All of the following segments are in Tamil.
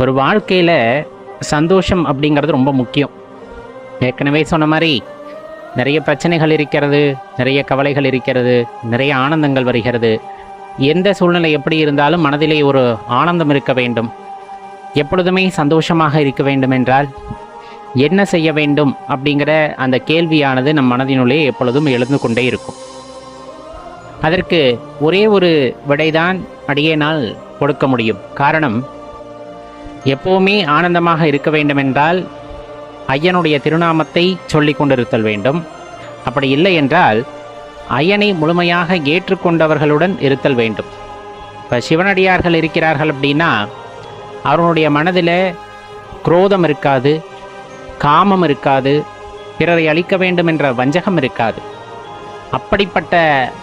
ஒரு வாழ்க்கையில் சந்தோஷம் அப்படிங்கிறது ரொம்ப முக்கியம். ஏற்கனவே சொன்ன மாதிரி நிறைய பிரச்சனைகள் இருக்கிறது நிறைய கவலைகள் இருக்கிறது நிறைய ஆனந்தங்கள் வருகிறது. எந்த சூழ்நிலை எப்படி இருந்தாலும் மனதிலே ஒரு ஆனந்தம் இருக்க வேண்டும். எப்பொழுதுமே சந்தோஷமாக இருக்க வேண்டும் என்றால் என்ன செய்ய வேண்டும் அப்படிங்கிற அந்த கேள்வியானது நம் மனதினுள்ளே எப்பொழுதும் எழுந்து கொண்டே இருக்கும். அதற்கு ஒரே ஒரு விடைதான் அடியேனால் கொடுக்க முடியும். காரணம் எப்போவுமே ஆனந்தமாக இருக்க வேண்டுமென்றால் ஐயனுடைய திருநாமத்தை சொல்லிக் கொண்டிருத்தல் வேண்டும். அப்படி இல்லை என்றால் ஐயனை முழுமையாக ஏற்றுக்கொண்டவர்களுடன் இருத்தல் வேண்டும். இப்போ சிவனடியார்கள் இருக்கிறார்கள் அப்படின்னா அவர்களுடைய மனதில் குரோதம் இருக்காது காமம் இருக்காது பிறரை அழிக்க வேண்டும் என்ற வஞ்சகம் இருக்காது. அப்படிப்பட்ட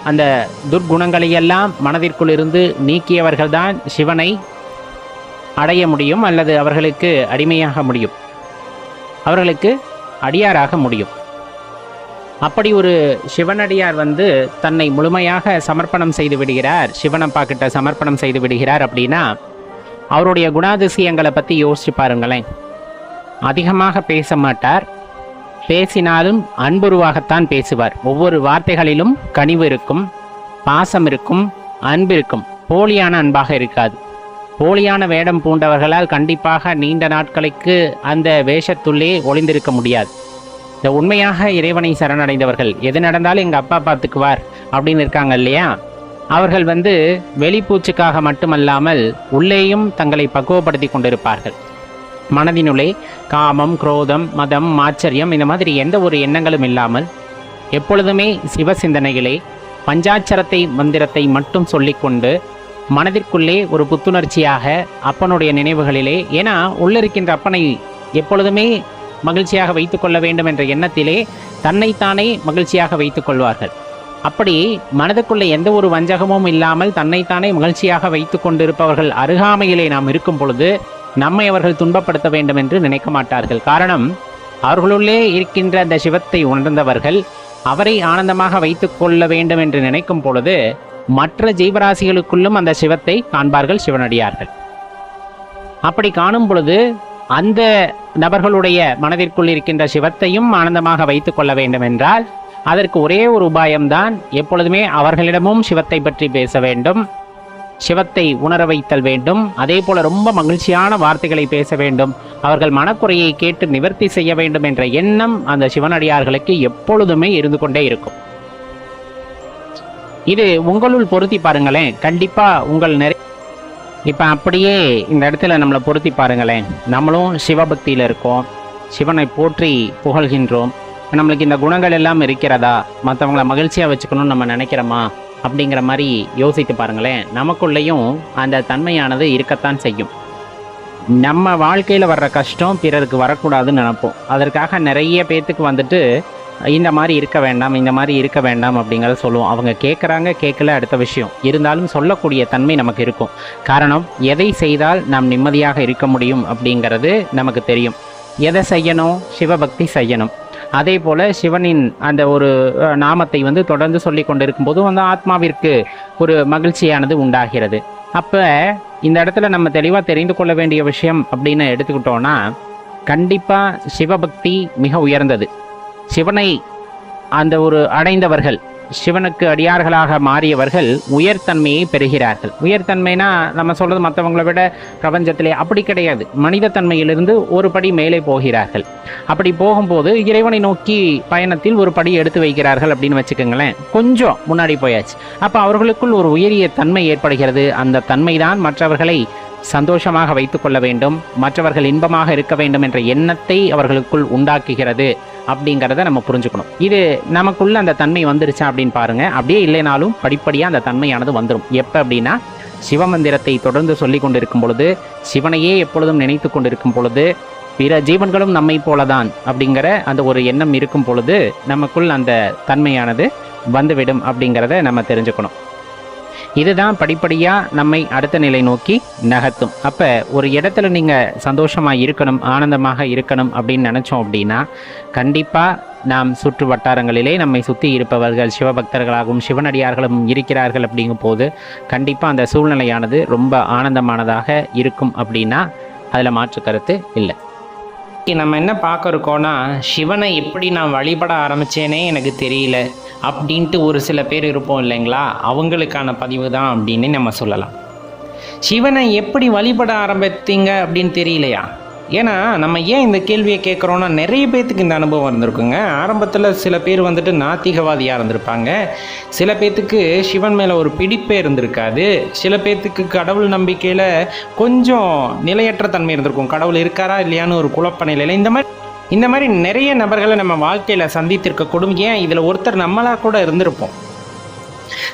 அந்த துர்க்குணங்களையெல்லாம் மனதிற்குள் இருந்து நீக்கியவர்கள்தான் சிவனை அடைய முடியும் அல்லது அவர்களுக்கு அடிமையாக முடியும். அவர்களுக்கு அடியாராக முடியும். அப்படி ஒரு சிவனடியார் வந்து தன்னை முழுமையாக சமர்ப்பணம் செய்து விடுகிறார். சிவனப்பா கிட்ட சமர்ப்பணம் செய்து விடுகிறார் அப்படின்னா அவருடைய குணாதிசயங்களை பற்றி யோசிச்சு பாருங்களேன். அதிகமாக பேச மாட்டார். பேசினாலும் அன்புருவாகத்தான் பேசுவார். ஒவ்வொரு வார்த்தைகளிலும் கனிவு இருக்கும் பாசம் இருக்கும் அன்பு இருக்கும். போலியான அன்பாக இருக்காது. போலியான வேடம் பூண்டவர்களால் கண்டிப்பாக நீண்ட நாட்களுக்கு அந்த வேஷத்துள்ளே ஒளிந்திருக்க முடியாது. இந்த உண்மையாக இறைவனை சரணடைந்தவர்கள் எது நடந்தாலும் எங்கள் அப்பா பார்த்துக்குவார் அப்படின்னு இருக்காங்க இல்லையா? அவர்கள் வந்து வெளிப்பூச்சுக்காக மட்டுமல்லாமல் உள்ளேயும் தங்களை பக்குவப்படுத்தி கொண்டிருப்பார்கள். மனதினுள்ளே காமம் குரோதம் மதம் ஆச்சரியம் இந்த மாதிரி எந்த ஒரு எண்ணங்களும் இல்லாமல் எப்பொழுதுமே சிவ சிந்தனைகளே பஞ்சாட்சரத்தை மந்திரத்தை மட்டும் சொல்லிக்கொண்டு மனதிற்குள்ளே ஒரு புத்துணர்ச்சியாக அப்பனுடைய நினைவுகளிலே ஏன்னா உள்ளிருக்கின்ற அப்பனை எப்பொழுதுமே மகிழ்ச்சியாக வைத்துக்கொள்ள வேண்டும் என்ற எண்ணத்திலே தன்னைத்தானே மகிழ்ச்சியாக வைத்துக் கொள்வார்கள். அப்படி மனதுக்குள்ளே எந்த ஒரு வஞ்சகமும் இல்லாமல் தன்னைத்தானே மகிழ்ச்சியாக வைத்து கொண்டிருப்பவர்கள் அருகாமையிலே நாம் இருக்கும் பொழுது நம்மை அவர்கள் துன்பப்படுத்த வேண்டும் என்று நினைக்க மாட்டார்கள். காரணம் அவர்களுள்ளே இருக்கின்ற அந்த சிவத்தை உணர்ந்தவர்கள் அவரை ஆனந்தமாக வைத்துக் கொள்ள வேண்டும் என்று நினைக்கும் பொழுது மற்ற ஜீவராசிகளுக்குள்ளும் அந்த சிவத்தை காண்பார்கள் சிவனடியார்கள். அப்படி காணும் பொழுது அந்த நபர்களுடைய மனதிற்குள் இருக்கின்ற சிவத்தையும் ஆனந்தமாக வைத்துக் கொள்ள வேண்டும் என்றால் அதற்கு ஒரே ஒரு உபாயம்தான் எப்பொழுதுமே அவர்களிடமும் சிவத்தை பற்றி பேச வேண்டும் சிவத்தை உணர வைத்தல் வேண்டும் அதே போல ரொம்ப மகிழ்ச்சியான வார்த்தைகளை பேச வேண்டும் அவர்கள் மனக்குறையை கேட்டு நிவர்த்தி செய்ய வேண்டும் என்ற எண்ணம் அந்த சிவனடியார்களுக்கு எப்பொழுதுமே இருந்து கொண்டே இருக்கும். இது உங்களுள் பொருத்தி பாருங்களேன். கண்டிப்பாக உங்கள் நிறைய இப்போ அப்படியே இந்த இடத்துல நம்மளை பொருத்தி பாருங்களேன். நம்மளும் சிவபக்தியில் இருக்கோம். சிவனை போற்றி புகழ்கின்றோம். நம்மளுக்கு இந்த குணங்கள் எல்லாம் இருக்கிறதா? மற்றவங்கள மகிழ்ச்சியாக வச்சுக்கணும்னு நம்ம நினைக்கிறோமா? அப்படிங்கிற மாதிரி யோசித்து பாருங்களேன். நமக்குள்ளேயும் அந்த தன்மையானது இருக்கத்தான் செய்யும். நம்ம வாழ்க்கையில் வர்ற கஷ்டம் பிறருக்கு வரக்கூடாதுன்னு நினைப்போம். அதற்காக நிறைய பேர்த்துக்கு வந்துட்டு இந்த மாதிரி இருக்க வேண்டாம் இந்த மாதிரி இருக்க வேண்டாம் அப்படிங்கிறத சொல்லுவோம். அவங்க கேட்குறாங்க கேட்கல அடுத்த விஷயம். இருந்தாலும் சொல்லக்கூடிய தன்மை நமக்கு இருக்கும். காரணம் எதை செய்தால் நாம் நிம்மதியாக இருக்க முடியும் அப்படிங்கிறது நமக்கு தெரியும். எதை செய்யணும்? சிவபக்தி செய்யணும். அதே போல் சிவனின் அந்த ஒரு நாமத்தை வந்து தொடர்ந்து சொல்லி கொண்டிருக்கும் போது அந்த ஆத்மாவிற்கு ஒரு மகிழ்ச்சியானது உண்டாகிறது. அப்போ இந்த இடத்துல நம்ம தெளிவாக தெரிந்து கொள்ள வேண்டிய விஷயம் அப்படின்னு எடுத்துக்கிட்டோன்னா கண்டிப்பாக சிவபக்தி மிக உயர்ந்தது. சிவனை அந்த ஒரு அடைந்தவர்கள் சிவனுக்கு அடியார்களாக மாறியவர்கள் உயர்தன்மையை பெறுகிறார்கள். உயர்தன்மைனா நம்ம சொல்றது மற்றவங்களை விட பிரபஞ்சத்திலே அப்படி கிடையாது. மனித தன்மையிலிருந்து ஒரு படி மேலே போகிறார்கள். அப்படி போகும்போது இறைவனை நோக்கி பயணத்தில் ஒரு படி எடுத்து வைக்கிறார்கள் அப்படின்னு வச்சுக்கோங்களேன். கொஞ்சம் முன்னாடி போயாச்சு. அப்போ அவர்களுக்குள் ஒரு உயரிய தன்மை ஏற்படுகிறது. அந்த தன்மைதான் மற்றவர்களை சந்தோஷமாக வைத்துக்கொள்ள வேண்டும் மற்றவர்கள் இன்பமாக இருக்க வேண்டும் என்ற எண்ணத்தை அவர்களுக்குள் உண்டாக்குகிறது அப்படிங்கிறத நம்ம புரிஞ்சுக்கணும். இது நமக்குள்ள அந்த தன்மை வந்துருச்சா அப்படின்னு பாருங்க. அப்படியே இல்லைனாலும் படிப்படியாக அந்த தன்மையானது வந்துடும் எப்போ அப்படின்னா சிவமந்திரத்தை தொடர்ந்து சொல்லி கொண்டிருக்கும் பொழுது சிவனையே எப்பொழுதும் நினைத்து கொண்டிருக்கும் பொழுது பிற ஜீவன்களும் நம்மை போலதான் அப்படிங்கிற அந்த ஒரு எண்ணம் இருக்கும் பொழுது நமக்குள் அந்த தன்மையானது வந்துவிடும் அப்படிங்கிறத நம்ம தெரிஞ்சுக்கணும். இதுதான் படிப்படியாக நம்மை அடுத்த நிலை நோக்கி நகர்த்தும். அப்போ ஒரு இடத்துல நீங்கள் சந்தோஷமாக இருக்கணும் ஆனந்தமாக இருக்கணும் அப்படின்னு நினச்சோம் அப்படின்னா கண்டிப்பாக நாம் சுற்று வட்டாரங்களிலே நம்மை சுற்றி இருப்பவர்கள் சிவபக்தர்களாகவும் சிவனடியார்களும் இருக்கிறார்கள் அப்படிங்கும் போது கண்டிப்பாக அந்த சூழ்நிலையானது ரொம்ப ஆனந்தமானதாக இருக்கும் அப்படின்னா அதில் மாற்று கருத்து இல்லை. இன்னைக்கு நம்ம என்ன பார்க்க இருக்கோம்னா சிவனை எப்படி நான் வழிபட ஆரம்பித்தேனே எனக்கு தெரியல அப்படின்ட்டு ஒரு சில பேர் இருப்போம் இல்லைங்களா? அவங்களுக்கான பதிவு தான் அப்படின்னு நம்ம சொல்லலாம். சிவனை எப்படி வழிபட ஆரம்பித்தீங்க? அப்படின்னு தெரியலையா? ஏன்னா நம்ம ஏன் இந்த கேள்வியை கேட்குறோன்னா நிறைய பேர்த்துக்கு இந்த அனுபவம் இருந்திருக்குங்க ஆரம்பத்தில் சில பேர் வந்துட்டு நாத்திகவாதியாக இருந்திருப்பாங்க? சில பேர்த்துக்கு சிவன் மேலே ஒரு பிடிப்பே இருந்திருக்காது. சில பேர்த்துக்கு கடவுள் நம்பிக்கையில் கொஞ்சம் நிலையற்ற தன்மை இருந்திருக்கும். கடவுள் இருக்காரா இல்லையான்னு ஒரு குழப்ப நிலையில் இந்த மாதிரி இந்த மாதிரி நிறைய நபர்களை நம்ம வாழ்க்கையில் சந்தித்திருக்கக்கூடும். ஏன்? இதில் ஒருத்தர் நம்மளாக கூட இருந்திருப்போம்.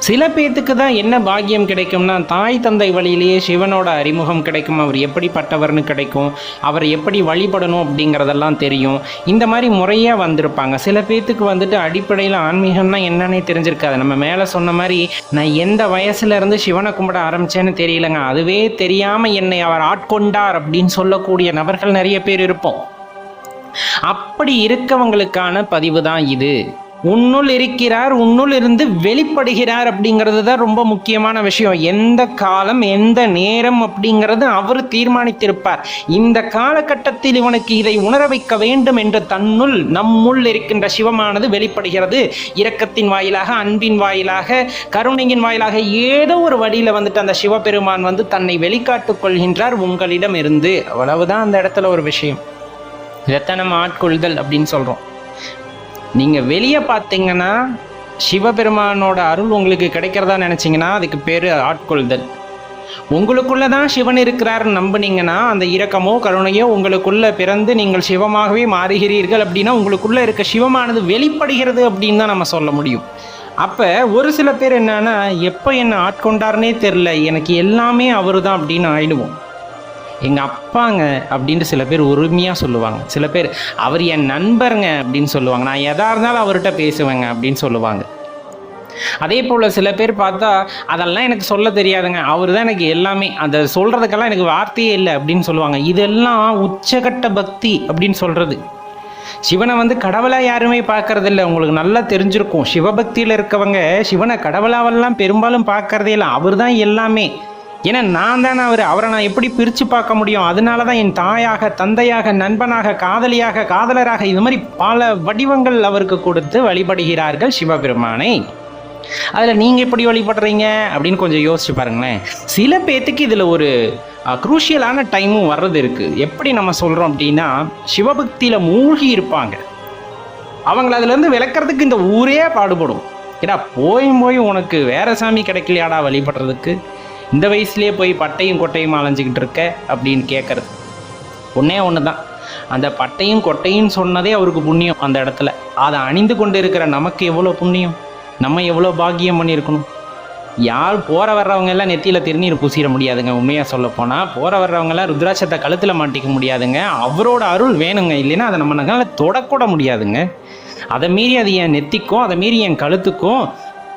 சில பேர்த்துக்கு தான் என்ன பாக்கியம் கிடைக்கும்னா தாய் தந்தை வழியிலேயே சிவனோட அறிமுகம் கிடைக்கும் அவர் எப்படிப்பட்டவர்னு கிடைக்கும் அவர் எப்படி வழிபடணும் அப்படிங்கிறதெல்லாம் தெரியும். இந்த மாதிரி முறையாக வந்திருப்பாங்க. சில பேர்த்துக்கு வந்துட்டு அடிப்படையில் ஆன்மீகம்னா என்னன்னே தெரிஞ்சிருக்காது. நம்ம மேலே சொன்ன மாதிரி நான் எந்த வயசுல இருந்து சிவனை கும்பிட ஆரம்பிச்சேன்னு தெரியலங்க. அதுவே தெரியாமல் என்னை அவர் ஆட்கொண்டார் அப்படின்னு சொல்லக்கூடிய நபர்கள் நிறைய பேர் இருப்போம். அப்படி இருக்கவங்களுக்கான பதிவு தான் இது. உன்னுள் இருக்கிறார் உன்னுள் இருந்து வெளிப்படுகிறார் அப்படிங்கிறது தான் ரொம்ப முக்கியமான விஷயம். எந்த காலம் எந்த நேரம் அப்படிங்கிறது அவர் தீர்மானித்திருப்பார். இந்த காலகட்டத்தில் இவனுக்கு இதை உணர வைக்க வேண்டும் என்று தன்னுள் நம்முள் இருக்கின்ற சிவமானது வெளிப்படுகிறது. இரக்கத்தின் வாயிலாக அன்பின் வாயிலாக கருணையின் வாயிலாக ஏதோ ஒரு வழியில் வந்துட்டு அந்த சிவபெருமான் வந்து தன்னை வெளிக்காட்டுக் கொள்கின்றார் உங்களிடம் இருந்து அவ்வளவுதான் அந்த இடத்துல ஒரு விஷயம். இதைத்தான் நம்ம ஆட்கொள்தல் அப்படின்னு சொல்கிறோம் நீங்கள் வெளியே பார்த்தீங்கன்னா சிவபெருமானோட அருள் உங்களுக்கு கிடைக்கிறதா நினச்சிங்கன்னா அதுக்கு பேர் ஆட்கொள்தல். உங்களுக்குள்ள தான் சிவன் இருக்கிறாருன்னு நம்புனீங்கன்னா அந்த இரக்கமோ கருணையோ உங்களுக்குள்ள பிறந்து நீங்கள் சிவமாகவே மாறுகிறீர்கள் அப்படின்னா உங்களுக்குள்ளே இருக்க சிவமானது வெளிப்படுகிறது அப்படின்னு தான் நம்ம சொல்ல முடியும். அப்போ ஒரு சில பேர் என்னன்னா எப்போ என்னை ஆட்கொண்டாருனே தெரில எனக்கு எல்லாமே அவர் தான் அப்படின்னு ஆயிடுவோம். எங்கள் அப்பாங்க அப்படின்ட்டு சில பேர் உரிமையாக சொல்லுவாங்க. சில பேர் அவர் என் நண்பருங்க அப்படின்னு சொல்லுவாங்க. நான் எதா இருந்தாலும் அவர்கிட்ட பேசுவேங்க அப்படின்னு சொல்லுவாங்க. அதே போல் சில பேர் பார்த்தா அதெல்லாம் எனக்கு சொல்ல தெரியாதுங்க. அவர் தான் எனக்கு எல்லாமே அந்த சொல்கிறதுக்கெல்லாம் எனக்கு வார்த்தையே இல்லை அப்படின்னு சொல்லுவாங்க. இதெல்லாம் உச்சகட்ட பக்தி அப்படின்னு சொல்கிறது சிவனை வந்து கடவுளாக யாருமே பார்க்கறது இல்லை உங்களுக்கு நல்லா தெரிஞ்சிருக்கும். சிவபக்தியில் இருக்கவங்க சிவனை கடவுளாவெல்லாம் பெரும்பாலும் பார்க்கறதே இல்லை. அவர் தான் எல்லாமே. ஏன்னா நான் தானே அவர். அவரை நான் எப்படி பிரித்து பார்க்க முடியும்? அதனால தான் என் தாயாக தந்தையாக நண்பனாக காதலியாக காதலராக இது மாதிரி பல வடிவங்கள் அவருக்கு கொடுத்து வழிபடுகிறார்கள் சிவபெருமானை. அதில் நீங்கள் எப்படி வழிபடுறீங்க? அப்படின்னு கொஞ்சம் யோசிச்சு பாருங்களேன். சில பேர்த்துக்கு இதில் ஒரு குரூஷியலான டைமும் வர்றது இருக்குது எப்படி நம்ம சொல்கிறோம் அப்படின்னா சிவபக்தியில் மூழ்கி இருப்பாங்க. அவங்கள அதுலேருந்து விளக்குறதுக்கு இந்த ஊரே பாடுபடும். ஏடா போய் போய் உனக்கு வேற சாமி கிடைக்கலையாடா வழிபடுறதுக்கு? இந்த வயசுலேயே போய் பட்டையும் கொட்டையும் அலைஞ்சிக்கிட்டு இருக்க அப்படின்னு கேட்குறது ஒன்றே ஒன்று தான் அந்த பட்டையும் கொட்டையும் சொன்னதே அவருக்கு புண்ணியம் அந்த இடத்துல. அதை அணிந்து கொண்டு இருக்கிற நமக்கு எவ்வளோ புண்ணியம்? நம்ம எவ்வளோ பாக்கியம் பண்ணியிருக்கணும்? யார் போகிற வர்றவங்க எல்லாம் நெத்தியில் திருநீர் பூசிட முடியாதுங்க. உண்மையாக சொல்ல போனால் போகிற வர்றவங்கெல்லாம் ருத்ராட்சத்தை கழுத்தில் மாட்டிக்க முடியாதுங்க. அவரோட அருள் வேணுங்க. இல்லைன்னா அதை நம்ம நகரில் தொடக்கூட முடியாதுங்க. அதை மீறி அது என் நெத்திக்கும் அதை மீறி என் கழுத்துக்கும்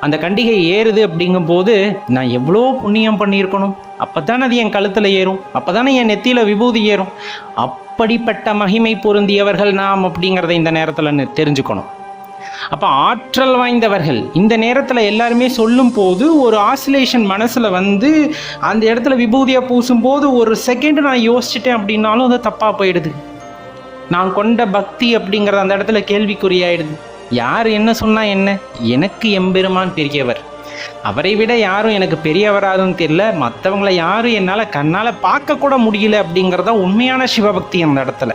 அந்த கண்டிகை ஏறுது அப்படிங்கும்போது நான் எவ்வளோ புண்ணியம் பண்ணியிருக்கணும்? அப்போ தானே அது என் கழுத்தில் ஏறும். அப்போ தானே என் நெத்தியில் விபூதி ஏறும். அப்படிப்பட்ட மகிமை பொருந்தியவர்கள் நாம் அப்படிங்கிறத இந்த நேரத்தில் தெரிஞ்சுக்கணும். அப்போ ஆற்றல் வாய்ந்தவர்கள் இந்த நேரத்தில் எல்லாருமே சொல்லும் போது ஒரு ஆசிலேஷன் மனசில் வந்து அந்த இடத்துல விபூதியாக பூசும்போது ஒரு செகண்ட் நான் யோசிச்சிட்டேன் அப்படின்னாலும் அது தப்பாக போயிடுது. நான் கொண்ட பக்தி அப்படிங்கிறது அந்த இடத்துல கேள்விக்குறியாயிடுது. யார் என்ன சொன்னா என்ன? எனக்கு எம்பெருமான் பெரியவர். அவரை விட யாரும் எனக்கு பெரியவராதுன்னு தெரியல. மற்றவங்கள யாரும் என்னால் கண்ணால் பார்க்க கூட முடியல அப்படிங்கிறத உண்மையான சிவபக்தி அந்த இடத்துல.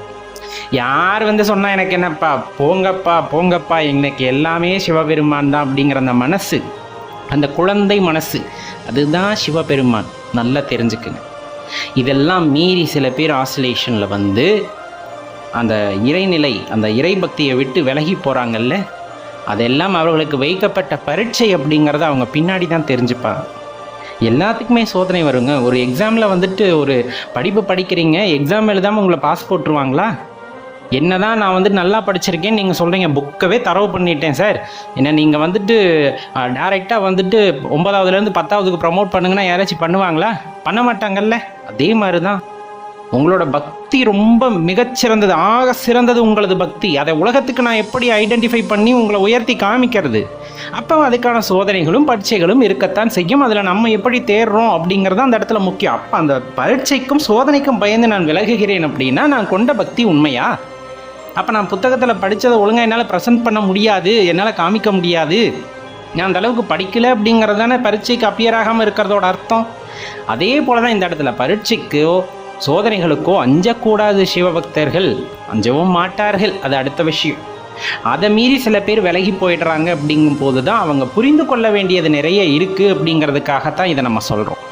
யார் வந்து சொன்னால் எனக்கு என்னப்பா? போங்கப்பா போங்கப்பா. எனக்கு எல்லாமே சிவபெருமான் தான் அப்படிங்கிற அந்த மனசு அந்த குழந்தை மனசு அதுதான் சிவபெருமான். நல்லா தெரிஞ்சுக்குங்க. இதெல்லாம் மீறி சில பேர் ஆசிலேஷனில் வந்து அந்த இறைநிலை அந்த இறைபக்தியை விட்டு விலகி போகிறாங்கல்ல அதெல்லாம் அவர்களுக்கு வைக்கப்பட்ட பரீட்சை அப்படிங்கிறத அவங்க பின்னாடி தான் தெரிஞ்சுப்பாங்க. எல்லாத்துக்குமே சோதனை வருங்க. ஒரு எக்ஸாமில் வந்துட்டு ஒரு படிப்பு படிக்கிறீங்க எக்ஸாம் எழுதாமல் உங்களை பாஸ் போட்டுருவாங்களா? என்னதான் நான் வந்து நல்லா படிச்சிருக்கேன் நீங்கள் சொல்கிறீங்க புக்கவே தரவு பண்ணிட்டேன் சார். என்ன நீங்கள் வந்துட்டு டேரெக்டாக வந்துட்டு ஒன்பதாவதுலேருந்து பத்தாவதுக்கு ப்ரமோட் பண்ணுங்கன்னா யாராச்சும் பண்ணுவாங்களா? பண்ண மாட்டாங்கல்ல? அதே மாதிரி தான் உங்களோட பக்தி ரொம்ப மிகச்சிறந்தது ஆக சிறந்தது உங்களது பக்தி. அதை உலகத்துக்கு நான் எப்படி ஐடென்டிஃபை பண்ணி உங்களை உயர்த்தி காமிக்கிறது? அப்போ அதுக்கான சோதனைகளும் பரீட்சைகளும் இருக்கத்தான் செய்யும். அதில் நம்ம எப்படி தேர்றோம் அப்படிங்கிறது அந்த இடத்துல முக்கியம். அப்போ அந்த பரீட்சைக்கும் சோதனைக்கும் பயந்து நான் விலகுகிறேன் அப்படின்னா நான் கொண்ட பக்தி உண்மையா? அப்போ நான் புத்தகத்தில் படித்ததை ஒழுங்காக என்னால் ப்ரெசென்ட் பண்ண முடியாது என்னால் காமிக்க முடியாது. நான் அந்தளவுக்கு படிக்கலை படிக்கல அப்படிங்கிறது தானே பரீட்சைக்கு அப்பியர் ஆகாமல் இருக்கிறதோட அர்த்தம். அதே போல தான் இந்த இடத்துல பரீட்சைக்கோ சோதனைகளுக்கோ அஞ்சக்கூடாது சிவபக்தர்கள். அஞ்சவும் மாட்டார்கள். அது அடுத்த விஷயம். அதை மீறி சில பேர் விலகி போயிடுறாங்க அப்படிங்கும் போது தான் அவங்க புரிந்து கொள்ள வேண்டியது நிறைய இருக்குது அப்படிங்கிறதுக்காகத்தான் இதை நம்ம சொல்கிறோம்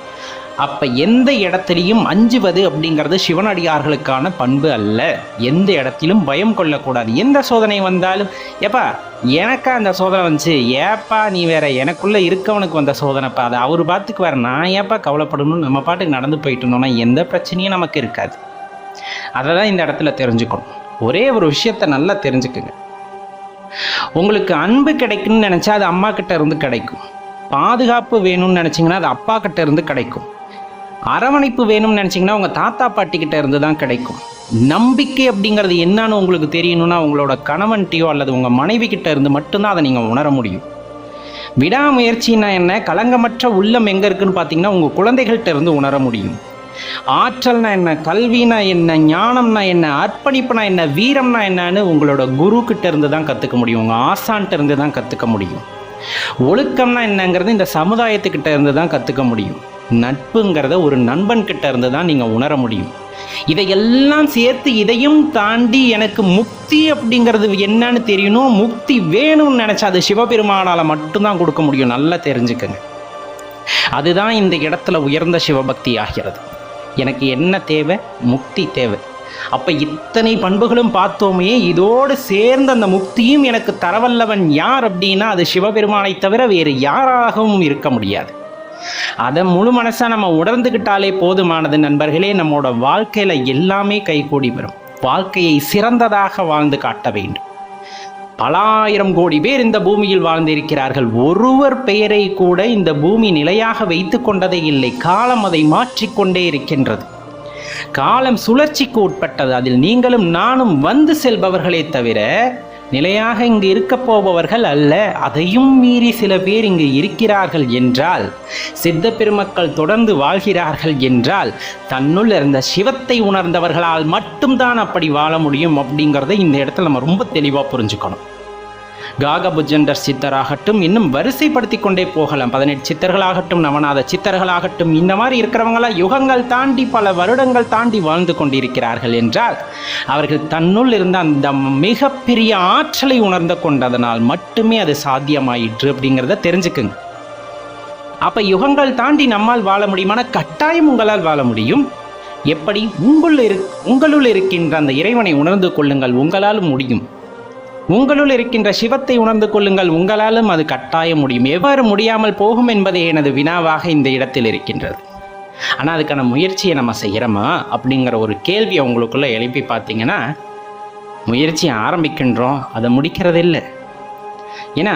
அப்போ எந்த இடத்துலையும் அஞ்சுவது அப்படிங்கிறது சிவனடியார்களுக்கான பண்பு அல்ல. எந்த இடத்திலும் பயம் கொள்ளக்கூடாது. எந்த சோதனை வந்தாலும் ஏப்பா எனக்கா அந்த சோதனை வந்துச்சு. ஏப்பா நீ வேற எனக்குள்ளே இருக்கவனுக்கு வந்த சோதனைப்பா. அதை அவர் பார்த்துக்கு வேற நான் ஏப்பா கவலைப்படணும்னு நம்ம பாட்டுக்கு நடந்து போயிட்டு இருந்தோம்னா எந்த பிரச்சனையும் நமக்கு இருக்காது. அதை தான் இந்த இடத்துல தெரிஞ்சுக்கணும். ஒரே ஒரு விஷயத்த நல்லா தெரிஞ்சுக்குங்க. உங்களுக்கு அன்பு கிடைக்கும்னு நினச்சா அது அம்மா கிட்ட இருந்து கிடைக்கும். பாதுகாப்பு வேணும்னு நினச்சிங்கன்னா அது அப்பா கிட்ட இருந்து கிடைக்கும். அரவணைப்பு வேணும்னு நினச்சிங்கன்னா உங்கள் தாத்தா பாட்டிக்கிட்ட இருந்து தான் கிடைக்கும். நம்பிக்கை அப்படிங்கிறது என்னன்னு உங்களுக்கு தெரியணும்னா உங்களோட கணவன்கிட்டயோ அல்லது உங்கள் மனைவி கிட்ட இருந்து மட்டும்தான் அதை நீங்கள் உணர முடியும். விடாமுயற்சின்னா என்ன? கலங்கமற்ற உள்ளம் எங்கே இருக்குன்னு பார்த்தீங்கன்னா உங்கள் குழந்தைகள்கிட்ட இருந்து உணர முடியும். ஆற்றல்னா என்ன? கல்வினா என்ன? ஞானம்னா என்ன? அர்ப்பணிப்புனா என்ன? வீரம்னா என்னன்னு உங்களோட குரு கிட்ட இருந்து தான் கற்றுக்க முடியும். உங்கள் ஆசான்கிட்ட இருந்து தான் கற்றுக்க முடியும். ஒழுக்கம்னா என்னங்கிறது இந்த சமுதாயத்துக்கிட்ட இருந்து தான் கற்றுக்க முடியும். நட்புங்கிறத ஒரு நண்பன் கிட்ட இருந்து தான் நீங்கள் உணர முடியும். இதையெல்லாம் சேர்த்து இதையும் தாண்டி எனக்கு முக்தி அப்படிங்கிறது என்னன்னு தெரியணும். முக்தி வேணும்னு நினச்சா அது சிவபெருமானால் மட்டும்தான் கொடுக்க முடியும். நல்லா தெரிஞ்சுக்கங்க. அதுதான் இந்த இடத்துல உயர்ந்த சிவபக்தி ஆகிறது. எனக்கு என்ன தேவை? முக்தி தேவை. அப்போ இத்தனை பண்புகளும் பார்த்தோமே இதோடு சேர்ந்த அந்த முக்தியும் எனக்கு தரவல்லவன் யார் அப்படின்னா அது சிவபெருமானை தவிர வேறு யாராகவும் இருக்க முடியாது. அதை முழு மனசாக நம்ம உணர்ந்துக்கிட்டாலே போதுமானது நண்பர்களே நம்மளோட வாழ்க்கையில் எல்லாமே கைகூடி வரும். வாழ்க்கையை சிறந்ததாக வாழ்ந்து காட்ட வேண்டும். பலாயிரம் கோடி பேர் இந்த பூமியில் வாழ்ந்திருக்கிறார்கள். ஒருவர் பெயரை கூட இந்த பூமி நிலையாக வைத்து கொண்டதே இல்லை. காலம் அதை மாற்றிக்கொண்டே இருக்கின்றது. காலம் சுழற்சிக்கு உட்பட்டது. அதில் நீங்களும் நானும் வந்து செல்பவர்களே தவிர நிலையாக இங்கு இருக்கப் போபவர்கள் அல்ல. அதையும் மீறி சில பேர் இங்கு இருக்கிறார்கள் என்றால் சித்த பெருமக்கள் தொடர்ந்து வாழ்கிறார்கள் என்றால் தன்னுள் இருந்த சிவத்தை உணர்ந்தவர்களால் மட்டும்தான் அப்படி வாழ முடியும் அப்படிங்கிறத இந்த இடத்துல நம்ம ரொம்ப தெளிவாக புரிஞ்சுக்கணும். காகபுஜண்டர் சித்தராகட்டும் இன்னும் வரிசைப்படுத்தி கொண்டே போகலாம். பதினெட்டு சித்தர்களாகட்டும் நவநாத சித்தர்களாகட்டும் இந்த மாதிரி இருக்கிறவங்களாம் யுகங்கள் தாண்டி பல வருடங்கள் தாண்டி வாழ்ந்து கொண்டிருக்கிறார்கள் என்றால் அவர்கள் தன்னுள் இருந்த அந்த மிகப்பெரிய ஆற்றலை உணர்ந்து கொண்டதனால் மட்டுமே அது சாத்தியமாயிற்று அப்படிங்கிறத தெரிஞ்சுக்குங்க. அப்போ யுகங்கள் தாண்டி நம்மால் வாழ முடியுமான கட்டாயம் உங்களால் வாழ முடியும். எப்படி? உங்களுள் இரு உங்களுள் இருக்கின்ற அந்த இறைவனை உணர்ந்து கொள்ளுங்கள். உங்களாலும் முடியும். உங்களுள் இருக்கின்ற சிவத்தை உணர்ந்து கொள்ளுங்கள். உங்களாலும் அது கட்டாயம் முடியும். எவ்வாறு முடியாமல் போகும் என்பதே எனது வினாவாக இந்த இடத்தில் இருக்கின்றது. ஆனால் அதுக்கான முயற்சியை நம்ம செய்கிறோமா அப்படிங்கிற ஒரு கேள்வியை உங்களுக்குள்ளே எழுப்பி பார்த்தீங்கன்னா முயற்சியை ஆரம்பிக்கின்றோம். அதை முடிக்கிறதில்லை. ஏன்னா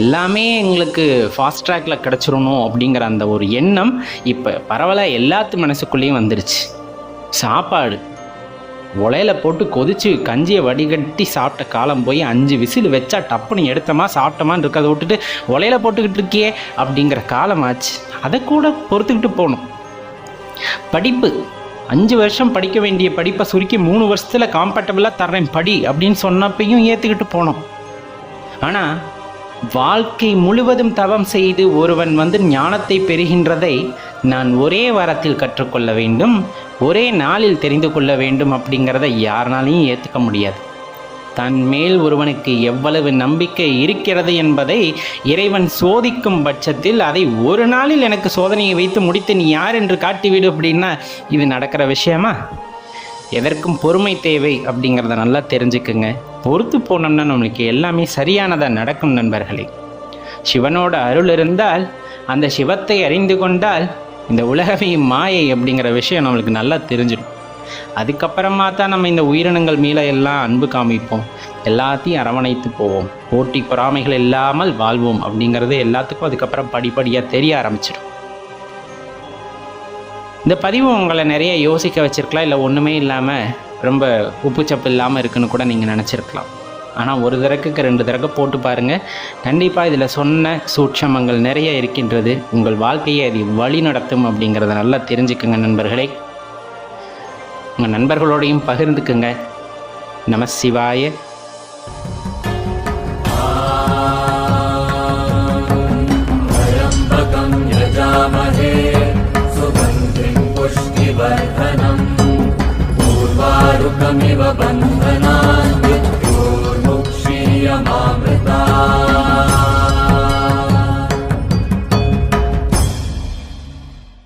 எல்லாமே எங்களுக்கு ஃபாஸ்ட் ட்ராக்கில் கிடச்சிடணும் அப்படிங்கிற அந்த ஒரு எண்ணம் இப்போ பரவலாக எல்லாத்து மனசுக்குள்ளேயும் வந்துருச்சு. சாப்பாடு. உலையில போட்டு கொதிச்சு கஞ்சியை வடிகட்டி சாப்பிட்ட காலம் போய் அஞ்சு விசில் வச்சா டப்புன்னு எடுத்தோமா சாப்பிட்டோமான்னு இருக்கிறத விட்டுட்டு உலையில போட்டுக்கிட்டு இருக்கியே அப்படிங்கிற காலம் ஆச்சு. அதை கூட பொறுத்துக்கிட்டு போகணும். படிப்பு. அஞ்சு வருஷம் படிக்க வேண்டிய படிப்பை சுருக்கி மூணு வருஷத்தில் காம்பேட்டபிளாக தர்றேன் படி அப்படின்னு சொன்னப்பையும் ஏற்றுக்கிட்டு போனோம். ஆனால் வாழ்க்கை முழுவதும் தவம் செய்து ஒருவன் வந்து ஞானத்தை பெறுகின்றதை நான் ஒரே வாரத்தில் கற்றுக்கொள்ள வேண்டும். ஒரே நாளில் தெரிந்து கொள்ள வேண்டும் அப்படிங்கிறத யாருனாலையும் ஏற்றுக்க முடியாது. தன் மேல் ஒருவனுக்கு எவ்வளவு நம்பிக்கை இருக்கிறது என்பதை இறைவன் சோதிக்கும் பட்சத்தில் அதை ஒரு நாளில் எனக்கு சோதனையை வைத்து முடித்து நீ யார் என்று காட்டிவிடு அப்படின்னா இது நடக்கிற விஷயமா? எதற்கும் பொறுமை தேவை அப்படிங்கிறத நல்லா தெரிஞ்சுக்குங்க. பொறுத்து போனோம்னா நம்மளுக்கு எல்லாமே சரியானதாக நடக்கும் நண்பர்களே. சிவனோட அருள் இருந்தால் அந்த சிவத்தை அறிந்து கொண்டால் இந்த உலகமே மாயை அப்படிங்கிற விஷயம் நம்மளுக்கு நல்லா தெரிஞ்சிடும். அதுக்கப்புறமா தான் நம்ம இந்த உயிரினங்கள் மீள எல்லாம் அன்பு காமிப்போம். எல்லாத்தையும் அரவணைத்து போவோம். போட்டி பொறாமைகள் இல்லாமல் வாழ்வோம் அப்படிங்கிறது எல்லாத்துக்கும் அதுக்கப்புறம் படிப்படியாக தெரிய ஆரம்பிச்சிடும். இந்த பதிவு உங்களை நிறைய யோசிக்க வச்சிருக்கலாம். இல்லை ஒன்றுமே இல்லாமல் ரொம்ப உப்புச்சப்பு இல்லாமல் இருக்குன்னு கூட நீங்கள் நினச்சிருக்கலாம். ஆனால் ஒரு தடக்குக்கு ரெண்டு தடவை போட்டு பாருங்கள் கண்டிப்பாக இதில் சொன்ன சூட்சமங்கள் நிறைய இருக்கின்றது உங்கள் வாழ்க்கையை அது வழி நடத்தும் அப்படிங்கிறத நல்லா தெரிஞ்சுக்குங்க நண்பர்களே உங்கள் நண்பர்களோடையும் பகிர்ந்துக்குங்க நம சிவாய त्र्यम्बकम् यजामहे सुगन्धिम् पुष्टिवर्धनम् पूर्वारुकमिव बन्धनान् Марія, мамрита.